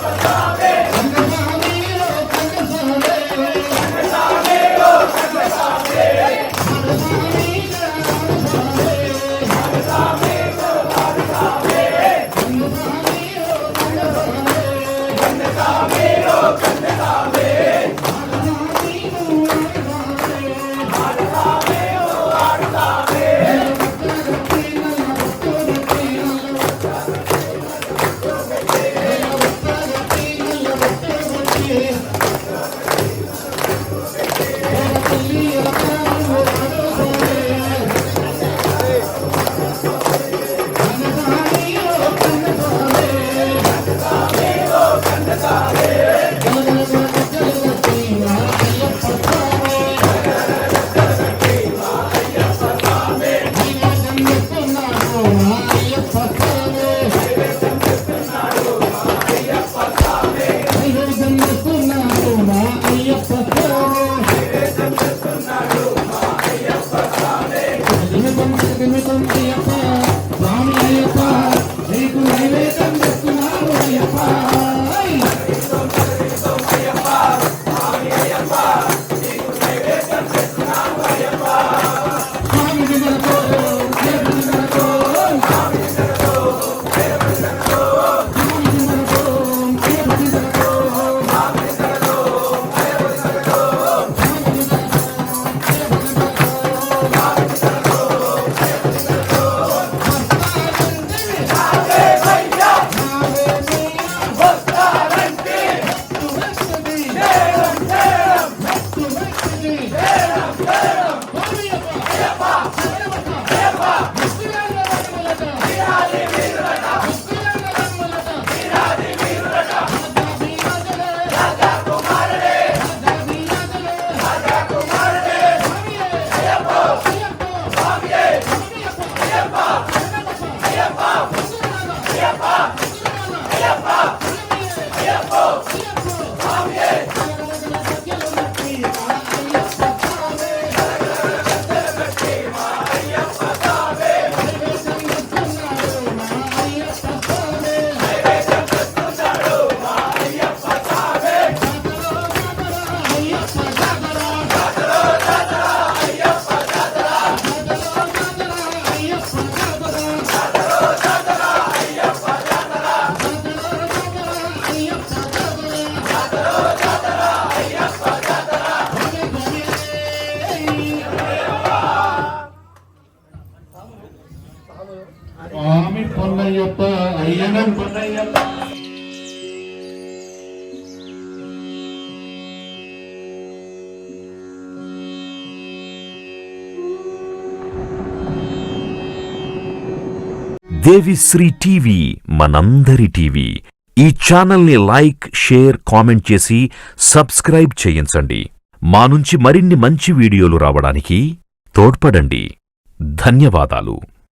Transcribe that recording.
Thank Devi Sri TV మనందరి TV. ఈ ఛానల్ని లైక్ షేర్ కామెంట్ చేసి సబ్స్క్రైబ్ చేయించండి. మా నుంచి మరిన్ని మంచి వీడియోలు రావడానికి తోడ్పడండి. ధన్యవాదాలు.